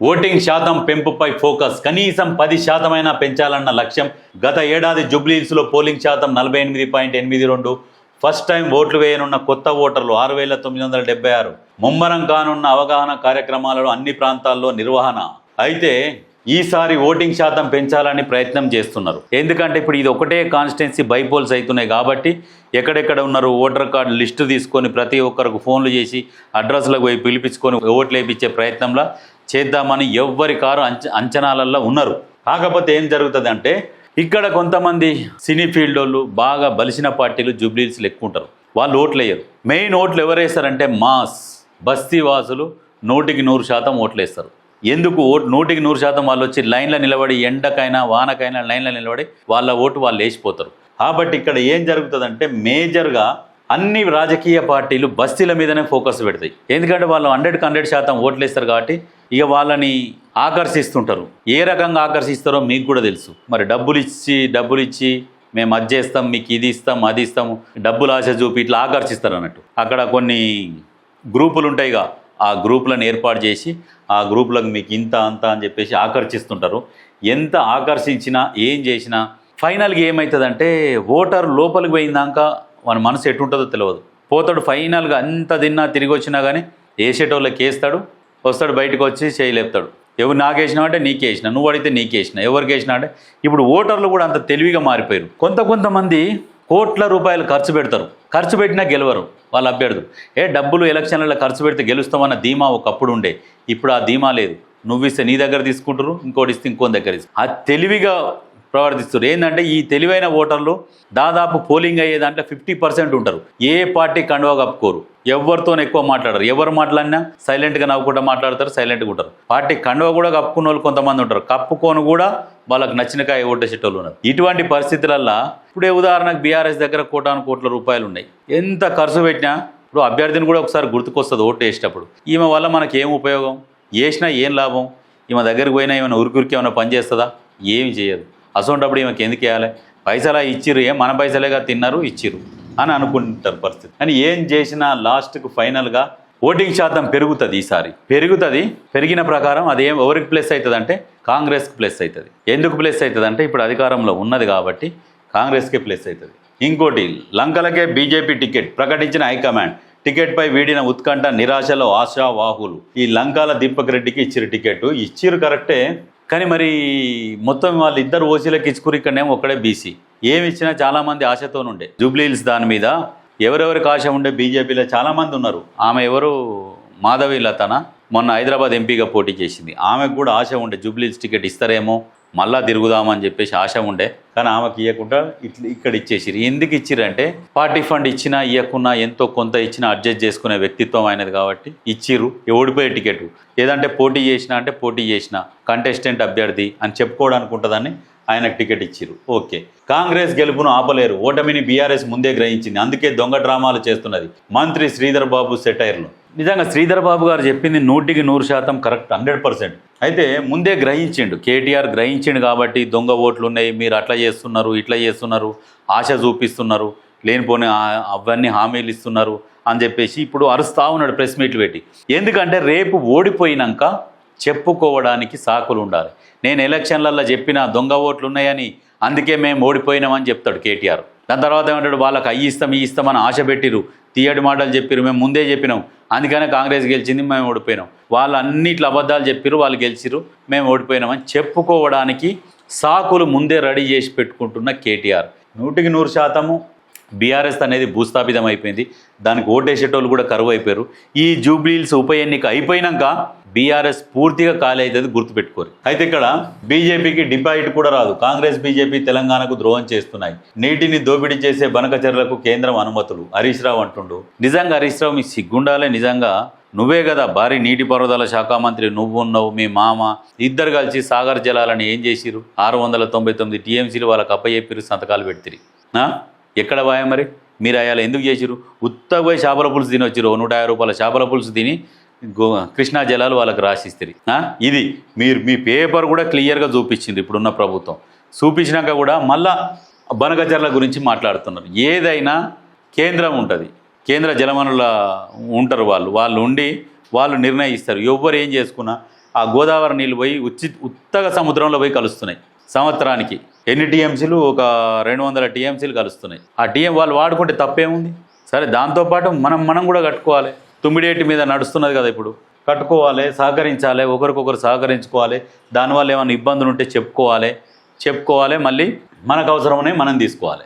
Voting శాతం పెంపుపై focus. కనీసం పది శాతమైనా పెంచాలన్న లక్ష్యం. గత ఏడాది జూబ్లీహిల్స్లో పోలింగ్ శాతం నలభై ఎనిమిది పాయింట్ ఎనిమిది రెండు. ఫస్ట్ టైం ఓట్లు వేయనున్న కొత్త ఓటర్లు ఆరు వేల తొమ్మిది వందల డెబ్బై ఆరు. ముమ్మరం కానున్న అవగాహన కార్యక్రమాలలో అన్ని ప్రాంతాల్లో నిర్వహణ. అయితే ఈసారి ఓటింగ్ శాతం పెంచాలని ప్రయత్నం చేస్తున్నారు. ఎందుకంటే ఇప్పుడు ఇది ఒకటే కాన్స్టిట్యున్సీ బైపోల్స్ అవుతున్నాయి కాబట్టి ఎక్కడెక్కడ ఉన్నారు ఓటర్ కార్డు లిస్టు తీసుకొని ప్రతి ఒక్కరికి ఫోన్లు చేసి అడ్రస్లకు పోయి పిలిపించుకొని ఓట్లు వేయించే ప్రయత్నంలో చేద్దామని ఎవ్వరి కారు అంచ అంచనాలల్లో ఉన్నారు. కాకపోతే ఏం జరుగుతుంది అంటే ఇక్కడ కొంతమంది సినీ ఫీల్డ్ వాళ్ళు బాగా బలిసిన పార్టీలు జూబ్లీస్లు ఎక్కువ ఉంటారు వాళ్ళు ఓట్లు వేయరు మెయిన్ ఓట్లు ఎవరు మాస్ బస్తీ వాసులు నూటికి నూరు శాతం ఓట్లు వేస్తారు ఎందుకు ఓటు నూటికి నూరు శాతం వాళ్ళు వచ్చి లైన్లో నిలబడి ఎండకైనా వానకైనా లైన్లో నిలబడి వాళ్ళ ఓటు వాళ్ళు వేసిపోతారు. కాబట్టి ఇక్కడ ఏం జరుగుతుందంటే మేజర్గా అన్ని రాజకీయ పార్టీలు బస్తీల మీదనే ఫోకస్ పెడతాయి. ఎందుకంటే వాళ్ళు హండ్రెడ్కి హండ్రెడ్ శాతం ఓట్లు వేస్తారు కాబట్టి ఇక వాళ్ళని ఆకర్షిస్తుంటారు. ఏ రకంగా ఆకర్షిస్తారో మీకు కూడా తెలుసు. మరి డబ్బులు ఇచ్చి డబ్బులు ఇచ్చి మేము అది చేస్తాం మీకు ఇది ఇస్తాం అది ఇస్తాం డబ్బులు ఆశ చూపి ఇట్లా ఆకర్షిస్తారు అన్నట్టు. అక్కడ కొన్ని గ్రూపులు ఉంటాయిగా ఆ గ్రూపులను ఏర్పాటు చేసి ఆ గ్రూపులకు మీకు ఇంత అంత అని చెప్పేసి ఆకర్షిస్తుంటారు. ఎంత ఆకర్షించినా ఏం చేసినా ఫైనల్గా ఏమవుతుందంటే ఓటర్ లోపలికి పోయిందాక వాని మనసు ఎటుంటుందో తెలియదు పోతాడు ఫైనల్గా అంత తిన్నా తిరిగి వచ్చినా కానీ వేసేటోళ్ళకి వేస్తాడు వస్తాడు బయటకు వచ్చి చేయలేపుతాడు ఎవరు నాకేసినా అంటే నీకేసిన నువ్వు అడిగితే నీకేసిన ఎవరికి వేసినా అంటే ఇప్పుడు ఓటర్లు కూడా అంత తెలివిగా మారిపోయారు. కొంత కొంతమంది కోట్ల రూపాయలు ఖర్చు పెడతారు. ఖర్చు పెట్టినా గెలవరు వాళ్ళ అభ్యర్థులు. ఏ డబ్బులు ఎలక్షన్లలో ఖర్చు పెడితే గెలుస్తామన్న ధీమా ఒకప్పుడు ఉండే. ఇప్పుడు ఆ ధీమా లేదు. నువ్వు ఇస్తే నీ దగ్గర తీసుకుంటారు ఇంకోటి ఇస్తే ఇంకో దగ్గర ఇస్తారు ఆ తెలివిగా ప్రవర్తిస్తారు ఏంటంటే ఈ తెలివైన ఓటర్లు దాదాపు పోలింగ్ అయ్యే దాంట్లో ఫిఫ్టీ పర్సెంట్ ఉంటారు. ఏ పార్టీ కండువా కప్పుకోరు. ఎవరితోనే ఎక్కువ మాట్లాడరు. ఎవరు మాట్లాడినా సైలెంట్గా నవ్వుకుంటూ మాట్లాడతారు సైలెంట్గా ఉంటారు. పార్టీ కండువ కూడా కప్పుకున్న వాళ్ళు కొంతమంది ఉంటారు. కప్పుకొని కూడా వాళ్ళకి నచ్చిన కాయ ఓటేసేటోళ్ళు ఉన్నారు. ఇటువంటి పరిస్థితులల్లో ఇప్పుడే ఉదాహరణకు బీఆర్ఎస్ దగ్గర కోటాను కోట్ల రూపాయలు ఉన్నాయి. ఎంత ఖర్చు పెట్టినా ఇప్పుడు అభ్యర్థిని కూడా ఒకసారి గుర్తుకొస్తుంది ఓటు వేసేటప్పుడు. ఈమె వల్ల మనకి ఏం ఉపయోగం? వేసినా ఏం లాభం? ఈమె దగ్గరికి పోయినా ఏమైనా ఉరికురికి ఏమైనా పని చేస్తుందా? ఏమి చేయదు. అసోంటప్పుడు ఈమెకి ఎందుకు వేయాలి? పైసలా ఇచ్చిర్రు. ఏం మన పైసలేగా తిన్నారు ఇచ్చిర్రు. అని అనుకుంటారు పరిస్థితి. కానీ ఏం చేసినా లాస్ట్కు ఫైనల్గా ఓటింగ్ శాతం పెరుగుతుంది ఈసారి. పెరుగుతుంది పెరిగిన ప్రకారం అది ఏం ఎవరికి ప్లస్ అవుతుంది అంటే కాంగ్రెస్కి ప్లస్ అవుతుంది ఎందుకు ప్లస్ అవుతుంది అంటే ఇప్పుడు అధికారంలో ఉన్నది కాబట్టి కాంగ్రెస్కే ప్లస్ అవుతుంది ఇంకోటి లంకలకే బీజేపీ టికెట్ ప్రకటించిన హైకమాండ్ టికెట్పై వీడిన ఉత్కంఠ నిరాశలో ఆశావాహులు. ఈ లంకాల దీపక్ రెడ్డికి ఇచ్చిన టికెట్ ఇచ్చిరు కరెక్టే. కానీ మరి మొత్తం వాళ్ళు ఇద్దరు ఓసీలకు ఇచ్చుకురు ఇక్కడనేమో ఒక్కడే బీసీ. ఏమి ఇచ్చినా చాలామంది ఆశతో ఉండే. జూబ్లీహిల్స్ దాని మీద ఎవరెవరికి ఆశ ఉండే బీజేపీలో చాలామంది ఉన్నారు. ఆమె ఎవరు? మాధవి లతనా మొన్న హైదరాబాద్ ఎంపీగా పోటీ చేసింది. ఆమెకు కూడా ఆశ ఉండే జూబ్లీస్ టికెట్ ఇస్తారేమో మళ్ళా తిరుగుదామని చెప్పేసి ఆశ ఉండే. కానీ ఆమెకి ఇవ్వకుండా ఇట్లా ఇక్కడ ఇచ్చేసిరు ఎందుకు ఇచ్చిరంటే పార్టీ ఫండ్ ఇచ్చినా ఇవ్వకున్నా ఎంతో కొంత ఇచ్చినా అడ్జస్ట్ చేసుకునే వ్యక్తిత్వం అయినది కాబట్టి ఇచ్చిర్రు. ఓడిపోయే టికెట్. ఏదంటే పోటీ చేసినా అంటే పోటీ చేసిన కంటెస్టెంట్ అభ్యర్థి అని చెప్పుకోవడానికి ఉంటుందని ఆయనకు టికెట్ ఇచ్చారు ఓకే. కాంగ్రెస్ గెలుపును ఆపలేరు. ఓటమిని బీఆర్ఎస్ ముందే గ్రహించింది. అందుకే దొంగ డ్రామాలు చేస్తున్నది. మంత్రి శ్రీధర్ బాబు సెటైర్లు. నిజంగా శ్రీధర్ బాబు గారు చెప్పింది నూటికి నూరు శాతం కరెక్ట్ హండ్రెడ్ పర్సెంట్. అయితే ముందే గ్రహించిండు. కేటీఆర్ గ్రహించిండు కాబట్టి దొంగ ఓట్లు ఉన్నాయి మీరు అట్లా చేస్తున్నారు ఇట్లా చేస్తున్నారు ఆశ చూపిస్తున్నారు లేనిపోని అవన్నీ హామీలు ఇస్తున్నారు అని చెప్పేసి ఇప్పుడు అరుస్తా ఉన్నాడు ప్రెస్ మీట్లు పెట్టి. ఎందుకంటే రేపు ఓడిపోయినాక చెప్పుకోవడానికి సాకులు ఉండాలి. నేను ఎలక్షన్లలో చెప్పిన దొంగ ఓట్లు ఉన్నాయని అందుకే మేము ఓడిపోయినామని చెప్తాడు కేటీఆర్. దాని తర్వాత ఏమంటాడు? వాళ్ళకి అయ్యి ఇస్తాం ఈ ఇస్తామని ఆశ పెట్టిరు తీయడి మాటలు చెప్పిరు మేము ముందే చెప్పినాం. అందుకనే కాంగ్రెస్ గెలిచింది మేము ఓడిపోయినాం. వాళ్ళు అన్నిట్లో అబద్ధాలు చెప్పిరు వాళ్ళు గెలిచిరు మేము ఓడిపోయినామని చెప్పుకోవడానికి సాకులు ముందే రెడీ చేసి పెట్టుకుంటున్న కేటీఆర్. నూటికి నూరు శాతము బీఆర్ఎస్ అనేది భూస్థాపితం అయిపోయింది దానికి ఓటేసేటోళ్ళు కూడా కరువు అయిపోయారు ఈ జూబ్లీల్స్ ఉప ఎన్నిక అయిపోయినాక బీఆర్ఎస్ పూర్తిగా ఖాళీ అవుతుంది గుర్తుపెట్టుకోరు. అయితే ఇక్కడ బీజేపీకి డిపాజిట్ కూడా రాదు. కాంగ్రెస్ బీజేపీ తెలంగాణకు ద్రోహం చేస్తున్నాయి. నీటిని దోపిడీ చేసే బనకచర్లకు కేంద్రం అనుమతులు. హరీష్ రావు అంటుండు నిజంగా హరీష్ రావు మీ సిగ్గుండాలే నిజంగా. నువ్వే కదా భారీ నీటిపారుదల శాఖ మంత్రి. నువ్వు ఉన్నావు మీ మామ. ఇద్దరు కలిసి సాగర్ జలాలని ఏం చేసిరు ఆరు వందల తొంభై తొమ్మిది టీఎంసీలు వాళ్ళకి అప్పయ్యేపిరు సంతకాలు పెడితిరి. ఎక్కడ పోయా మరి? మీరు అయ్యాలి ఎందుకు చేసిరు ఉత్తగా పోయి చేపల పులుసు తిని వచ్చిరు నూట యాభై రూపాయల చేపల పులుసు తిని గో కృష్ణా జలాలు వాళ్ళకి రాసిస్తారు ఇది మీరు మీ పేపర్ కూడా క్లియర్గా చూపించింది ఇప్పుడున్న ప్రభుత్వం. చూపించినాక కూడా మళ్ళా బనగచర్ల గురించి మాట్లాడుతున్నారు. ఏదైనా కేంద్రం ఉంటుంది. కేంద్ర జలవనరుల ఉంటారు వాళ్ళు. వాళ్ళు ఉండి వాళ్ళు నిర్ణయిస్తారు. ఎవరు ఏం చేసుకున్నా ఆ గోదావరి నీళ్ళు పోయి ఉచి ఉత్తగా సముద్రంలో పోయి కలుస్తున్నాయి. సంవత్సరానికి ఎన్ని టీఎంసీలు? ఒక రెండు వందల టీఎంసీలు కలుస్తున్నాయి. ఆ టీఎం వాళ్ళు వాడుకుంటే తప్పేముంది? సరే దాంతోపాటు మనం మనం కూడా కట్టుకోవాలి. తుమ్మిడేటి మీద నడుస్తున్నది కదా ఇప్పుడు. కట్టుకోవాలి సహకరించాలి ఒకరికొకరు సహకరించుకోవాలి. దానివల్ల ఏమైనా ఇబ్బందులు ఉంటే చెప్పుకోవాలి. చెప్పుకోవాలి మళ్ళీ మనకు అవసరమనే మనం తీసుకోవాలి.